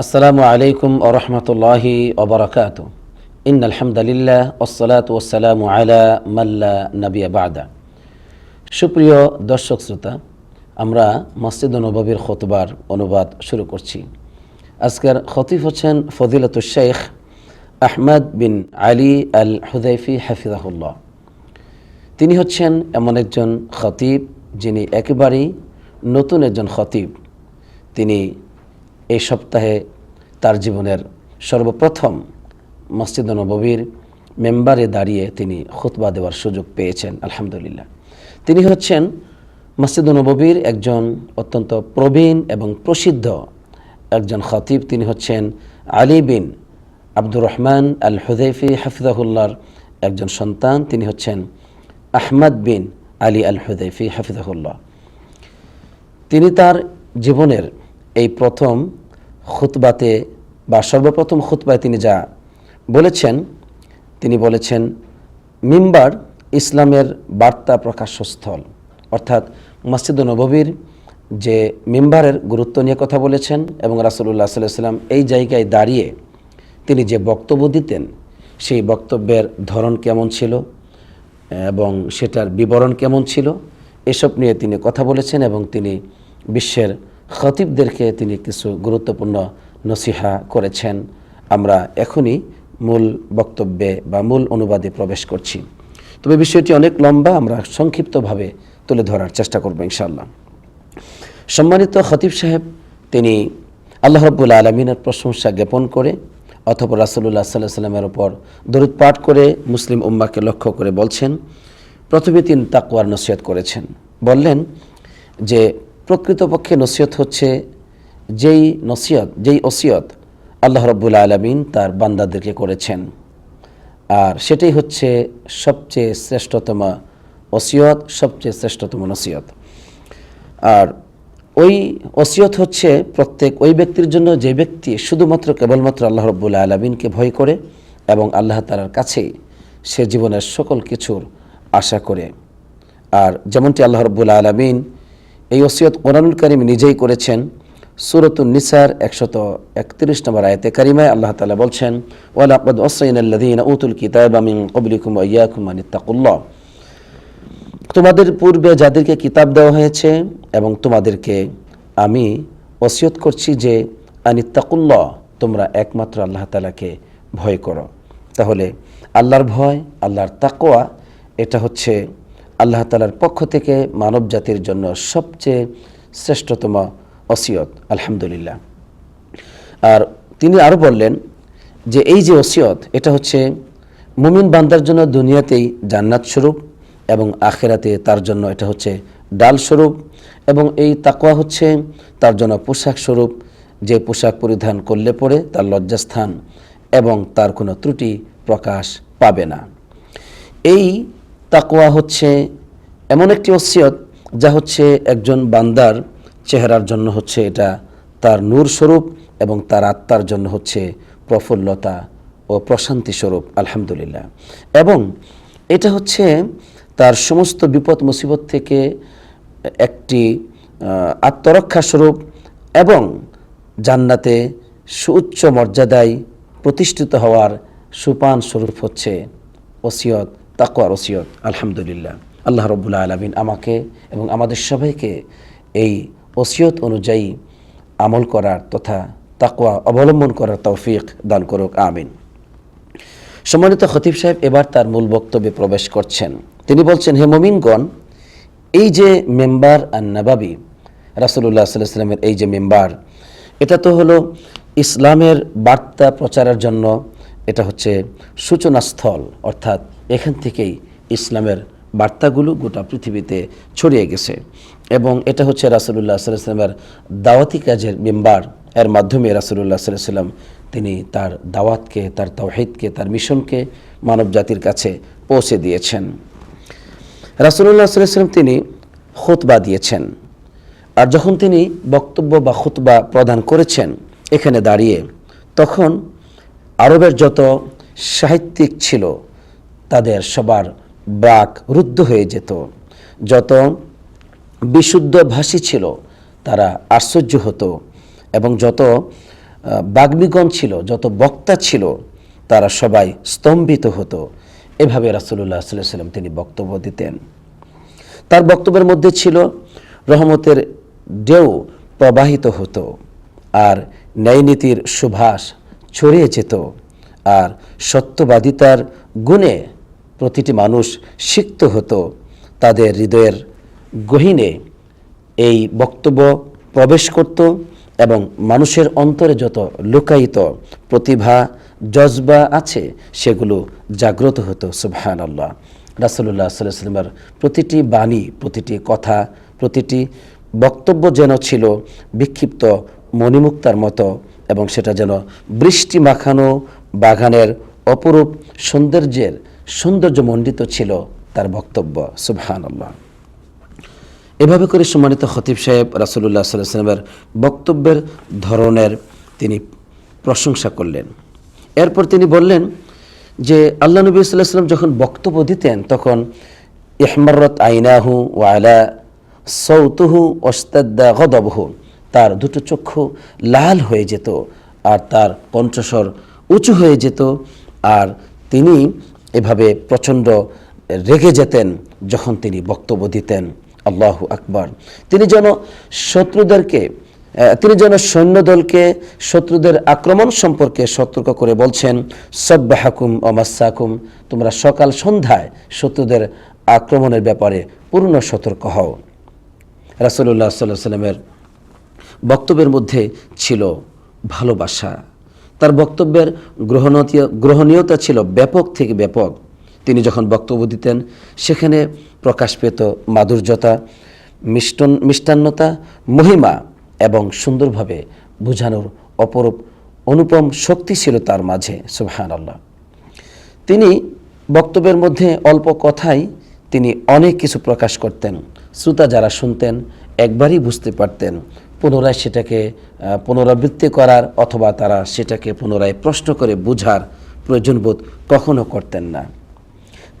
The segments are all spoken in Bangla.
আসসালামু আলাইকুম ওরহমতুল্লাহি ওবরাকাত ইন আলহামদুলিল্লাহ ওসলাত ওসালামু আলা মাল্লা নবিয়া বাদা। সুপ্রিয় দর্শক শ্রোতা, আমরা মসজিদ নববীর খতবার অনুবাদ শুরু করছি। আজকের খতিফ হচ্ছেন ফদিলত শেখ আহমদ বিন আলী আল হুদাইফি হাফিজাহুল্লাহ। তিনি হচ্ছেন এমন একজন খতিব যিনি একেবারেই নতুন একজন খতিব। তিনি এই সপ্তাহে তার জীবনের সর্বপ্রথম মসজিদ নববীর মেম্বারে দাঁড়িয়ে তিনি খুতবা দেওয়ার সুযোগ পেয়েছেন, আলহামদুলিল্লাহ। তিনি হচ্ছেন মসজিদ নববীর একজন অত্যন্ত প্রবীণ এবং প্রসিদ্ধ একজন খতিব। তিনি হচ্ছেন আলী বিন আব্দুর রহমান আল হুদেফি হাফিজাহুল্লাহর একজন সন্তান। তিনি হচ্ছেন আহমদ বিন আলী আল হুদাইফি হাফিজাহুল্লাহ। তিনি তার জীবনের এই প্রথম খুতবাতে বা সর্বপ্রথম খুতবায় তিনি যা বলেছেন, তিনি বলেছেন, মিম্বার ইসলামের বার্তা প্রকাশস্থল। অর্থাৎ মসজিদ নববীর যে মিম্বারের গুরুত্ব নিয়ে কথা বলেছেন এবং রাসুল্লাহ সাল্লাম এই জায়গায় দাঁড়িয়ে তিনি যে বক্তব্য দিতেন, সেই বক্তব্যের ধরন কেমন ছিল এবং সেটার বিবরণ কেমন ছিল, এসব নিয়ে তিনি কথা বলেছেন এবং তিনি বিশ্বের খতিবদেরকে তিনি কিছু গুরুত্বপূর্ণ নসিহা করেছেন। আমরা এখনই মূল বক্তব্যে বা মূল অনুবাদে প্রবেশ করছি। তবে বিষয়টি অনেক লম্বা, আমরা সংক্ষিপ্তভাবে তুলে ধরার চেষ্টা করব ইনশাল্লাহ সম্মানিত খতিব সাহেব, তিনি আল্লাহ রব্বুল আলমিনের প্রশংসা জ্ঞাপন করে, অথবা রাসুল্লাহ সাল্লাহ সাল্লামের ওপর দরুদ পাঠ করে মুসলিম উম্মাকে লক্ষ্য করে বলছেন, প্রথমে তিনি তাকুয়ার নসিহত করেছেন। বললেন যে প্রকৃতপক্ষে নসিহত হচ্ছে যেই নসিহত, যেই ওসিয়ত আল্লাহ রব্বুল আলমিন তার বান্দাদেরকে করেছেন। আর সেটাই হচ্ছে সবচেয়ে শ্রেষ্ঠতম ওসিয়ত, সবচেয়ে শ্রেষ্ঠতম নসিয়ত আর ওই ওসিয়ত হচ্ছে প্রত্যেক ওই ব্যক্তির জন্য যে ব্যক্তি শুধুমাত্র কেবলমাত্র আল্লাহ রব্বুল আলমিনকে ভয় করে এবং আল্লাহ তালার কাছেই সে জীবনের সকল কিছুর আশা করে। আর যেমনটি আল্লাহ রব্বুল আলমিন এই ওসিয়ত কোরআনুল করিম নিজেই করেছেন। সুরতুল নিসার একশত একত্রিশ নম্বর আয়তে কারিমায় আল্লাহ তালা বলছেন, ওয়ালাকদ ওসাইন আল্লাদিন উতুল কিতাব আমিন কবলিকুম ইয়াকুম আনিত্তাকুল্লাহ তোমাদের পূর্বে যাদেরকে কিতাব দেওয়া হয়েছে এবং তোমাদেরকে আমি ওসিয়ত করছি যে আনিত্তাকুল্লাহ তোমরা একমাত্র আল্লাহ তালাকে ভয় করো। তাহলে আল্লাহর ভয়, আল্লাহর তাকোয়া এটা হচ্ছে আল্লাহ তালার পক্ষ থেকে মানব জাতির জন্য সবচেয়ে শ্রেষ্ঠতম ওসিয়ত, আলহামদুলিল্লাহ। আর তিনি আরও বললেন যে এই যে ওসিয়ত, এটা হচ্ছে মুমিন বান্দার জন্য দুনিয়াতেই জান্নাত স্বরূপ এবং আখেরাতে তার জন্য এটা হচ্ছে ডাল স্বরূপ এবং এই তাকোয়া হচ্ছে তার জন্য পোশাক স্বরূপ। যে পোশাক পরিধান করলে পরে তার লজ্জাস্থান এবং তার কোনো ত্রুটি প্রকাশ পাবে না। এই তাকোয়া হচ্ছে এমন একটি ওসিয়ত যা হচ্ছে একজন বান্দার চেহারার জন্য হচ্ছে এটা তার নূর স্বরূপ এবং তার আত্মার জন্য হচ্ছে প্রফুল্লতা ও প্রশান্তি স্বরূপ, আলহামদুলিল্লাহ। এবং এটা হচ্ছে তার সমস্ত বিপদ মুসিবত থেকে একটি আত্মরক্ষা স্বরূপ এবং জান্নাতে সুউচ্চ মর্যাদায় প্রতিষ্ঠিত হওয়ার সুপান স্বরূপ হচ্ছে ওসিয়ত। তাকুয়ার রসিয়ত আলহামদুলিল্লাহ। আল্লাহ রব্বুল্লা আলমিন আমাকে এবং আমাদের সবাইকে এই ওসিয়ত অনুযায়ী আমল করার তথা তাকুয়া অবলম্বন করার তৌফিক দান করুক, আমিন। সম্মানিত খতিব সাহেব, এবার তার মূল বক্তব্যে প্রবেশ করছেন। তিনি বলছেন, হে মমিনগণ, এই যে মেম্বার আর নাবাবি রাসুল্লাহ সাল্লামের এই যে মেম্বার, এটা তো হলো ইসলামের বার্তা প্রচারের জন্য, এটা হচ্ছে সূচনাস্থল, অর্থাৎ এখান থেকেই ইসলামের বার্তাগুলো গোটা পৃথিবীতে ছড়িয়ে গেছে। এবং এটা হচ্ছে রাসুল্লাহ সাল্লামের দাওয়াতি কাজের মেম্বার। এর মাধ্যমে রাসুল্লাহ সাল্লাম তিনি তার দাওয়াতকে, তার তাওহিদকে, তার মিশনকে মানব জাতির কাছে পৌঁছে দিয়েছেন। রাসুল্লাহ সাল্লাম তিনি খুতবা দিয়েছেন। আর যখন তিনি বক্তব্য বা খুতবা প্রদান করেছেন এখানে দাঁড়িয়ে, তখন আরবের যত সাহিত্যিক ছিল তাদের সবার বাক রুদ্ধ হয়ে যেত। যত বিশুদ্ধ ভাষী ছিল, তারা আশ্চর্য হতো এবং যত বাগ্মিগণ ছিল, যত বক্তা ছিল, তারা সবাই স্তম্ভিত হতো। এভাবে রাসুল্লাহ সাল্লাম তিনি বক্তব্য দিতেন। তার বক্তব্যের মধ্যে ছিল, রহমতের ঢেউ প্রবাহিত হতো আর ন্যায়নীতির সুভাষ ছড়িয়ে যেত আর সত্যবাদিতার গুণে প্রতিটি মানুষ সিক্ত হতো তাদের হৃদয়ের গহীনে। এই বক্তব্য প্রবেশ করত এবং মানুষের অন্তরে যত লুকায়িত প্রতিভা, জজবা আছে, সেগুলো জাগ্রত হতো। সুবহান আল্লাহ রাসুল্লাহ সাল্লামের প্রতিটি বাণী, প্রতিটি কথা, প্রতিটি বক্তব্য যেন ছিল বিক্ষিপ্ত মণিমুক্তার মতো এবং সেটা যেন বৃষ্টি মাখানো বাগানের অপরূপ সৌন্দর্যের সৌন্দর্যমণ্ডিত ছিল তার বক্তব্য সুবহান এভাবে করে সম্মানিত খতিব সাহেব রাসুল্লাহ সাল্লামের বক্তব্যের ধরনের তিনি প্রশংসা করলেন। এরপর তিনি বললেন যে, আল্লাহ নবী সাল্লাম যখন বক্তব্য দিতেন, তখন ইহমারত আইনাহু ওয়ালা সৌতুহু ওস্তাদ্দা গদবহু, তার দুটো চক্ষু লাল হয়ে যেত আর তার কণ্ঠস্বর উঁচু হয়ে যেত আর তিনি এভাবে প্রচণ্ড রেগে যেতেন যখন তিনি বক্তব্য দিতেন। আল্লাহ আকবার। তিনি যেন শত্রুদেরকে তিনি যেন সৈন্যদলকে শত্রুদের আক্রমণ সম্পর্কে সতর্ক করে বলছেন, সব্বাহাকুম অমাসাকুম তোমরা সকাল সন্ধ্যায় শত্রুদের আক্রমণের ব্যাপারে পূর্ণ সতর্ক হও। রাসুল্লাহ সাল্লাহ সাল্লামের বক্তব্যের মধ্যে ছিল ভালোবাসা। তার বক্তব্যের গ্রহণীয় গ্রহণীয়তা ছিল ব্যাপক থেকে ব্যাপক। তিনি যখন বক্তব্য দিতেন, সেখানে প্রকাশ পেত মাধুর্যতা, মিষ্টন, মিষ্টান্নতা, মহিমা এবং সুন্দরভাবে বোঝানোর অপরূপ অনুপম শক্তি ছিল তার মাঝে সুবহান আল্লাহ তিনি বক্তব্যের মধ্যে অল্প কথাই তিনি অনেক কিছু প্রকাশ করতেন। শ্রোতা যারা শুনতেন, একবারই বুঝতে পারতেন পুনরায় সেটাকে পুনরাবৃত্তি করার অথবা তারা সেটাকে পুনরায় প্রশ্ন করে বুঝার প্রয়োজনবোধ কখনো করতেন না।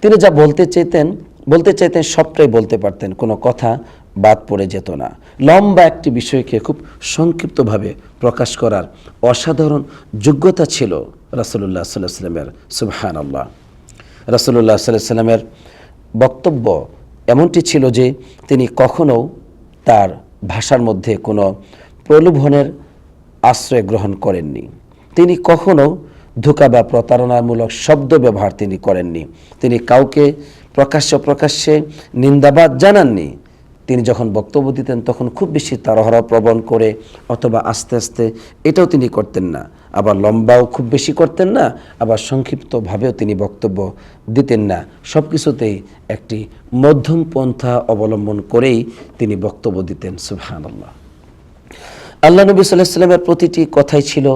তিনি যা বলতে চাইতেন বলতে চাইতেন সবটাই বলতে পারতেন, কোনো কথা বাদ পড়ে যেত না। লম্বা একটি বিষয়কে খুব সংক্ষিপ্তভাবে প্রকাশ করার অসাধারণ যোগ্যতা ছিল রাসুল্লাহ সাল্লাহ সাল্লামের সুবহান আল্লাহ রাসুল্লাহ সাল্লাহ সাল্লামের বক্তব্য এমনটি ছিল যে তিনি কখনও তার ভাষার মধ্যে কোনো প্রলোভনের আশ্রয় গ্রহণ করেননি। তিনি কখনো ধোকা বা প্রতারণামূলক শব্দ ব্যবহার তিনি করেননি। তিনি কাউকে প্রকাশ্য প্রকাশ্যে নিন্দাবাদ জানাননি। তিনি যখন বক্তব্য দিতেন, তখন খুব বেশি তারহরা প্রবণ করে অথবা আস্তে আস্তে এটাও তিনি করতেন না। আবার লম্বাও খুব বেশি করতেন না, আবার সংক্ষিপ্তভাবেও তিনি বক্তব্য দিতেন না। সব কিছুতেই একটি মধ্যম পন্থা অবলম্বন করেই তিনি বক্তব্য দিতেন, সুবহানাল্লাহ। আল্লাহ নবী সাল্লাহ সাল্লামের প্রতিটি কথাই ছিল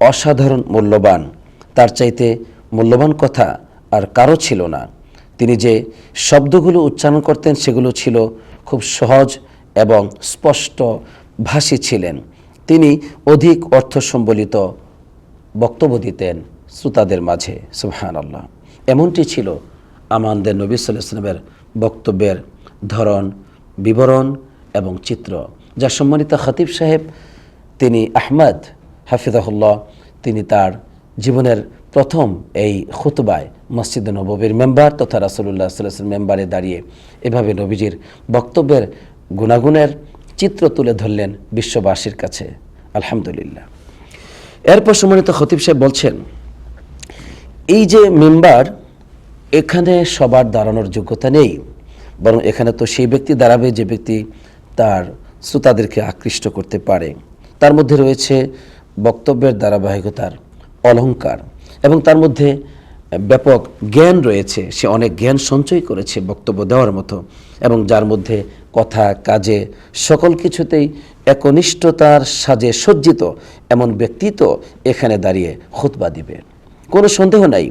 অসাধারণ, মূল্যবান। তার চাইতে মূল্যবান কথা আর কারও ছিল না। তিনি যে শব্দগুলো উচ্চারণ করতেন সেগুলো ছিল খুব সহজ এবং স্পষ্ট ভাষী ছিলেন। তিনি অধিক অর্থ সম্বলিত বক্তব্য দিতেন শ্রোতাদের মাঝে সুবহান আল্লাহ এমনটি ছিল আমাদের নবী সাল্লামের বক্তব্যের ধরন, বিবরণ এবং চিত্র, যা সম্মানিত খতিব সাহেব, তিনি আহমদ হাফিজাহুল্লাহ, তিনি তার জীবনের প্রথম এই খুতবায় মসজিদ নববীর মেম্বার তথা রাসুল্লাহ সাল্লাহ মেম্বারে দাঁড়িয়ে এভাবে নবীজির বক্তব্যের গুণাগুণের চিত্র তুলে ধরলেন বিশ্ববাসীর কাছে। আলহামদুলিল্লাহ। এরপর সম্মানিত খতিব সাহেব বলছেন, এই যে মেম্বার, এখানে সবার দাঁড়ানোর যোগ্যতা নেই, বরং এখানে তো সেই ব্যক্তি দাঁড়াবে যে ব্যক্তি তার শ্রোতাদেরকে আকৃষ্ট করতে পারে। তার মধ্যে রয়েছে বক্তব্যের ধারাবাহিকতার অলংকার। এবং তার মধ্যে ব্যাপক জ্ঞান রয়েছে। সে অনেক জ্ঞান সঞ্চয় করেছে বক্তব্য দেওয়ার মতো এবং যার মধ্যে কথা, কাজে সকল কিছুতেই একনিষ্ঠতার সাজে সজ্জিত এমন ব্যক্তি তো এখানে দাঁড়িয়ে খুতবা দিবে। কোনো সন্দেহ নাই।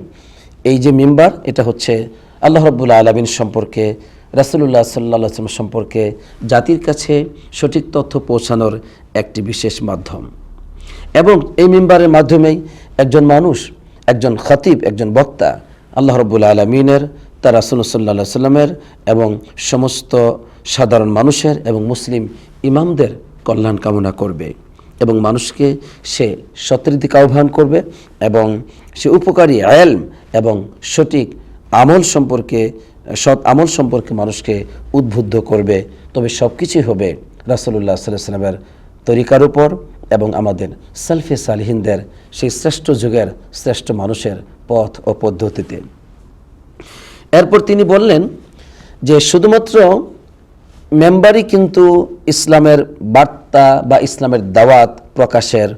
এই যে মিম্বার, এটা হচ্ছে আল্লাহ রব্বুল্লা আলমিন সম্পর্কে রাসুল্লাহ সাল্লাহ আসলাম সম্পর্কে জাতির কাছে সঠিক তথ্য পৌঁছানোর একটি বিশেষ মাধ্যম। এবং এই মিম্বারের মাধ্যমেই একজন মানুষ একজন খতিব, একজন বক্তা আল্লাহ রব্বুল আলমিনের, তার রাসুলসাল্লা সাল্লামের এবং সমস্ত সাধারণ মানুষের এবং মুসলিম ইমামদের কল্যাণ কামনা করবে এবং মানুষকে সে সত্যের দিকে আহ্বান করবে এবং সে উপকারী আয়ালম এবং সঠিক আমল সম্পর্কে, সৎ আমল সম্পর্কে মানুষকে উদ্বুদ্ধ করবে। তবে সব কিছুই হবে রাসুল্লাহ সাল্লাহ সাল্লামের তরিকার উপর। এবং আমাদের সালফে সালহিনদের সেই শ্রেষ্ঠ যুগের শ্রেষ্ঠ মানুষের পথ ও পদ্ধতিতে। এরপর তিনি বললেন যে শুধুমাত্র মেম্বারই কিন্তু ইসলামের বার্তা বা ইসলামের দাওয়াত প্রকাশের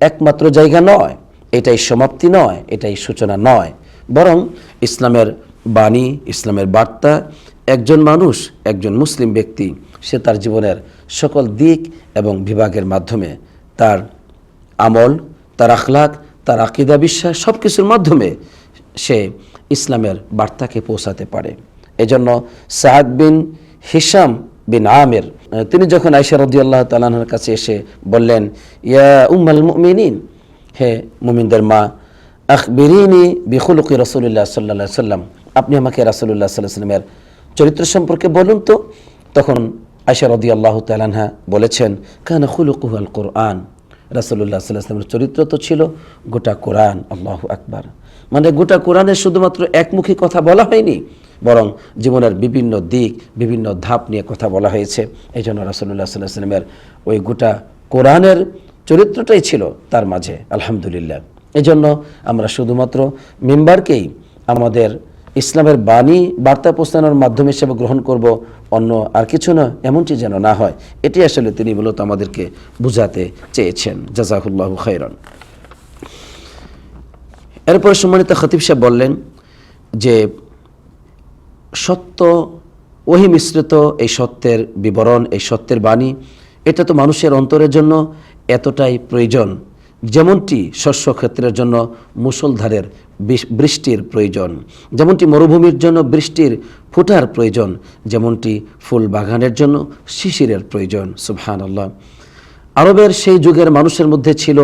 একমাত্র জায়গা নয়, এটাই সমাপ্তি নয়, এটাই সূচনা নয়। বরং ইসলামের বাণী, ইসলামের বার্তা, একজন মানুষ, একজন মুসলিম ব্যক্তি, সে তার জীবনের সকল দিক এবং বিভাগের মাধ্যমে তার আমল, তার আখলাক, তার আকিদা বিশ্বাস সব কিছুর মাধ্যমে সে ইসলামের বার্তাকে পৌঁছাতে পারে। এজন্য সাহাদ বিন হিসাম বিন আমের, তিনি যখন আইসা রদিয়াল্লাহ তালাহর কাছে এসে বললেন, ইয়া উম্মাল মুমিনিন, হে মুমিনদের মা, আখবিরিনি বিখুলুকি রসুল্লাহ সাল্লা সাল্লাম আপনি আমাকে রাসুল্লাহ সাল্লাহ সাল্লামের চরিত্র সম্পর্কে বলুন তো? তখন আয়সা রদি আল্লাহ তালানহা বলেছেন, কান খুলুকুহ কোরআন। রাসুল্লাহ সাল্লাহামের চরিত্র তো ছিল গোটা কোরআন, আল্লাহ আকবার। মানে গোটা কোরআনের শুধুমাত্র একমুখী কথা বলা হয়নি, বরং জীবনের বিভিন্ন দিক, বিভিন্ন ধাপ নিয়ে কথা বলা হয়েছে। এই জন্য রাসুল্লাহ সাল্লাহ সাল্লামের ওই গোটা কোরআনের চরিত্রটাই ছিল তার মাঝে, আলহামদুলিল্লাহ। এজন্য আমরা শুধুমাত্র মেম্বারকেই আমাদের ইসলামের বাণী বার্তা পৌঁছানোর মাধ্যম হিসেবে গ্রহণ করব অন্য আর কিছু না এমনটি যেন না হয়। এটি আসলে তিনি মূলত আমাদেরকে বুঝাতে চেয়েছেন। জাজাহুল্লাহ খাইরন এরপরে সম্মানিত খতিব সাহেব বললেন যে, সত্য ওহি মিশ্রিত এই সত্যের বিবরণ, এই সত্যের বাণী, এটা তো মানুষের অন্তরের জন্য এতটাই প্রয়োজন। যেমনটি শস্য ক্ষেত্রের জন্য মুসলধারের বৃষ্টির প্রয়োজন, যেমনটি মরুভূমির জন্য বৃষ্টির ফোটার প্রয়োজন, যেমনটি ফুল বাগানের জন্য শিশিরের প্রয়োজন। সুবহান আল্লাহ আরবের সেই যুগের মানুষের মধ্যে ছিল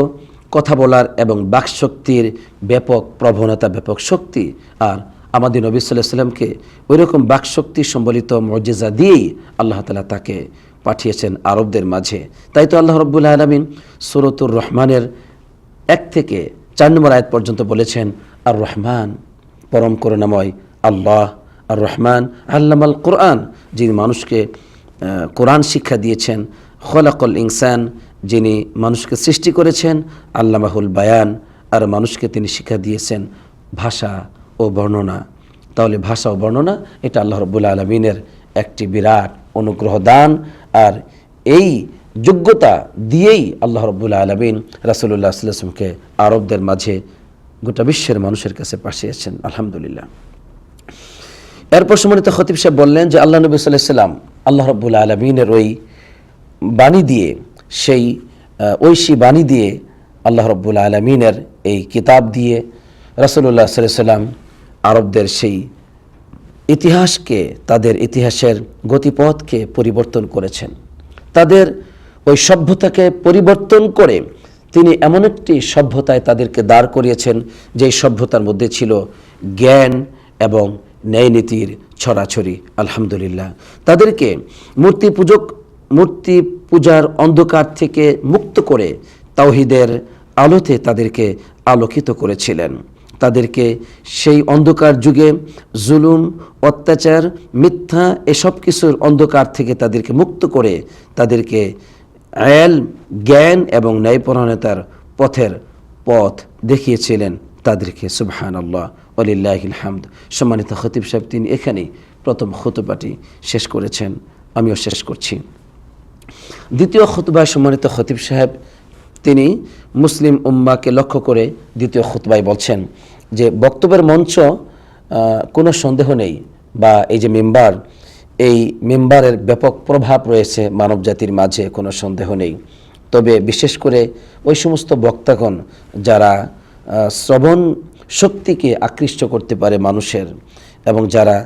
কথা বলার এবং বাকশক্তির ব্যাপক প্রবণতা, ব্যাপক শক্তি, আর আমাদের নবী সাল্লাহ সাল্লামকে ওই রকম বাকশক্তি সম্বলিত মর্যাদা দিয়েই আল্লাহ তালা তাকে পাঠিয়েছেন আরবদের মাঝে। তাই তো আল্লাহ রব্বুল আলমিন সুরতুর রহমানের এক থেকে চার নম্বর আয়াত পর্যন্ত বলেছেন আর রহমান পরম করুণাময় আল্লাহ আর রহমান আল্লামাল কোরআন, যিনি মানুষকে কোরআন শিক্ষা দিয়েছেন। খলাকল ইনসান, যিনি মানুষকে সৃষ্টি করেছেন। আল্লামাহুল বায়ান, আর মানুষকে তিনি শিক্ষা দিয়েছেন ভাষা ও বর্ণনা। তাহলে ভাষা ও বর্ণনা, এটা আল্লাহ রব্বুল আলমিনের একটি বিরাট অনুগ্রহ দান। আর এই যোগ্যতা দিয়েই আল্লাহ রব্বুল আলমিন রাসুল্লাহ সাল্লামকে আরবদের মাঝে গোটা বিশ্বের মানুষের কাছে পাঠিয়েছেন, আলহামদুলিল্লাহ। এরপর সম্মানিত খতিব সাহেব বললেন যে, আল্লাহ নবী সাল্লাহ সাল্লাম আল্লাহ রব্বুল আলমিনের ওই বাণী দিয়ে, সেই ঐশী বাণী দিয়ে আল্লাহ রব্বুল আলমিনের এই কিতাব দিয়ে রাসুল্লাহ সাল্লাম আরবদের সেই ইতিহাসকে, তাদের ইতিহাসের গতিপথকে পরিবর্তন করেছেন। তাদের ওই সভ্যতাকে পরিবর্তন করে তিনি এমন একটি সভ্যতায় তাদেরকে দাঁড় করিয়েছেন, যেই সভ্যতার মধ্যে ছিল জ্ঞান এবং ন্যায়নীতির ছড়াছড়ি। আলহামদুলিল্লাহ। তাদেরকে মূর্তি পূজক, মূর্তি পূজার অন্ধকার থেকে মুক্ত করে তাওহিদের আলোতে তাদেরকে আলোকিত করেছিলেন। তাদেরকে সেই অন্ধকার যুগে জুলুম, অত্যাচার, মিথ্যা এসব কিছুর অন্ধকার থেকে তাদেরকে মুক্ত করে তাদেরকে আয়াল জ্ঞান এবং ন্যায়পরায়ণতার পথের পথ দেখিয়েছিলেন তাদেরকে সুবহান আল্লাহ আলিল্লাহিল সম্মানিত খতিব সাহেব, তিনি এখানেই প্রথম খুতুবাটি শেষ করেছেন, আমিও শেষ করছি। দ্বিতীয় খুতবায় সম্মানিত খতিব সাহেব, তিনি মুসলিম উম্মাকে লক্ষ্য করে দ্বিতীয় খুতবায় বলছেন যে, বক্তব্যের মঞ্চ কোনো সন্দেহ নেই বা এই যে মেম্বার এই মেম্বারের ব্যাপক প্রভাব রয়েছে মানব জাতির মাঝে, কোনো সন্দেহ নেই। তবে বিশেষ করে ওই সমস্ত বক্তাগণ যারা শ্রবণ শক্তিকে আকৃষ্ট করতে পারে মানুষের এবং যারা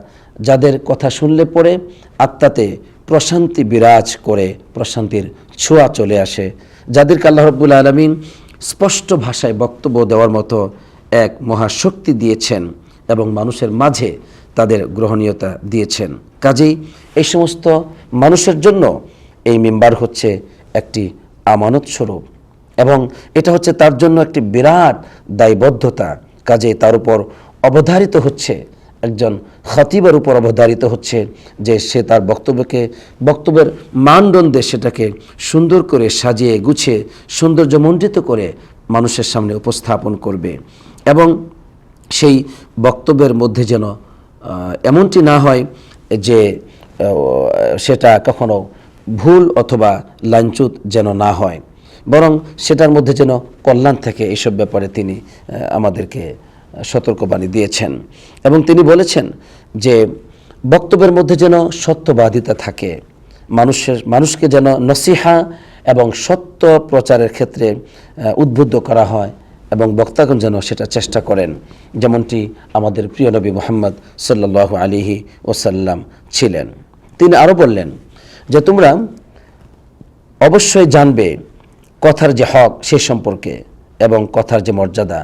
যাদের কথা শুনলে পরে আত্মাতে প্রশান্তি বিরাজ করে, প্রশান্তির ছোঁয়া চলে আসে। যাদেরকে আল্লাহ রব্বুল আলমিন স্পষ্ট ভাষায় বক্তব্য দেওয়ার মতো এক মহাশক্তি দিয়েছেন এবং মানুষের মাঝে তাদের গ্রহণীয়তা দিয়েছেন। কাজেই এই সমস্ত মানুষের জন্য এই মেম্বার হচ্ছে একটি আমানত স্বরূপ এবং এটা হচ্ছে তার জন্য একটি বিরাট দায়বদ্ধতা। কাজে তার উপর অবধারিত হচ্ছে, একজন খতিবের উপর অবধারিত হচ্ছে যে সে তার বক্তব্যকে, বক্তব্যের মানদণ্ডে সেটাকে সুন্দর করে সাজিয়ে গুছিয়ে, সৌন্দর্যমণ্ডিত করে মানুষের সামনে উপস্থাপন করবে এবং সেই বক্তব্যের মধ্যে যেন এমনটি না হয় যে সেটা কখনো ভুল অথবা লাঞ্ছুত যেন না হয়। বরং সেটার মধ্যে যেন কল্যাণ থেকে এইসব ব্যাপারে তিনি আমাদেরকে সতর্কবাণী দিয়েছেন। এবং তিনি বলেছেন যে, বক্তব্যের মধ্যে যেন সত্যবাদিতা থাকে। মানুষের, মানুষকে যেন নসিহা এবং সত্য প্রচারের ক্ষেত্রে উদ্বুদ্ধ করা হয়। এবং বক্তাগণ যেন সেটা চেষ্টা করেন, যেমনটি আমাদের প্রিয় নবী মোহাম্মদ সাল্লাহ আলিহি ওসাল্লাম ছিলেন। তিনি আরও বললেন যে, তোমরা অবশ্যই জানবে কথার যে হক সে সম্পর্কে এবং কথার যে মর্যাদা।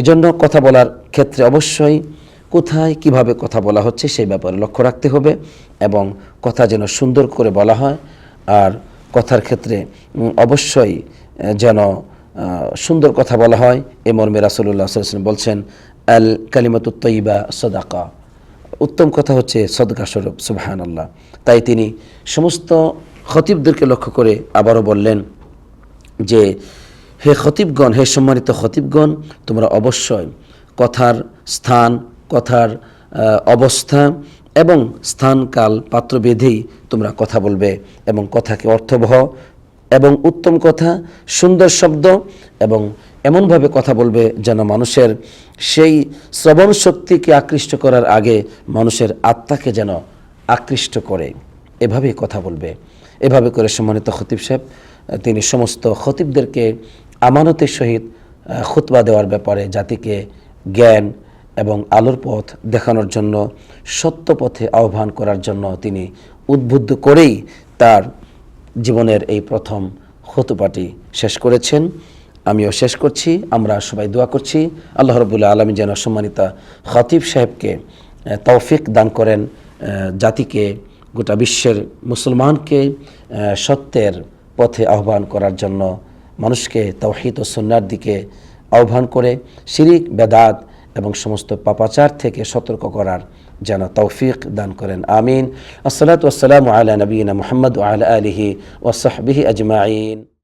এজন্য কথা বলার ক্ষেত্রে অবশ্যই কোথায় কীভাবে কথা বলা হচ্ছে সেই ব্যাপারে লক্ষ্য রাখতে হবে এবং কথা যেন সুন্দর করে বলা হয়। আর কথার ক্ষেত্রে অবশ্যই যেন সুন্দর কথা বলা হয়। এ মর্মে রাসুল্লাহ সাল্লাম বলছেন, আল কালিমাতুত তৈবা সদাকা। উত্তম কথা হচ্ছে সদকা স্বরূপ সুবাহান আল্লাহ তাই তিনি সমস্ত খতিবদেরকে লক্ষ্য করে আবারও বললেন যে, হে খতিবগণ, হে সম্মানিত খতিবগণ, তোমরা অবশ্যই কথার স্থান, কথার অবস্থা এবং স্থান কাল পাত্র বেঁধেই তোমরা কথা বলবে এবং কথাকে অর্থবহ এবং উত্তম কথা, সুন্দর শব্দ এবং এমনভাবে কথা বলবে যেন মানুষের সেই শ্রবণ শক্তিকে আকৃষ্ট করার আগে মানুষের আত্মাকে যেন আকৃষ্ট করে। এভাবেই কথা বলবে। এভাবে করে সম্মানিত খতিব সাহেব, তিনি সমস্ত খতিবদেরকে আমানতের সহিত খুতবা দেওয়ার ব্যাপারে জাতিকে জ্ঞান এবং আলোর পথ দেখানোর জন্য, সত্য পথে আহ্বান করার জন্য তিনি উদ্বুদ্ধ করেই তার জীবনের এই প্রথম হতুপাটি শেষ করেছেন। আমিও শেষ করছি। আমরা সবাই দোয়া করছি। আল্লাহ রবুল্লা আলমী যেন সম্মানিতা খতিব সাহেবকে তৌফিক দান করেন জাতিকে, গোটা বিশ্বের মুসলমানকে সত্যের পথে আহ্বান করার জন্য মানুষকে তৌহিদ ও সন্ন্যার দিকে আহ্বান করে, শিরিক, বেদাত এবং সমস্ত পাপাচার থেকে সতর্ক করার যেন তৌফিক দান করেন আমিন আসসালাতু আসসালামু আলা নবীনা মুহাম্মদ ওয়া আলা আলিহি ওয়া সাহবিহি আজমাইন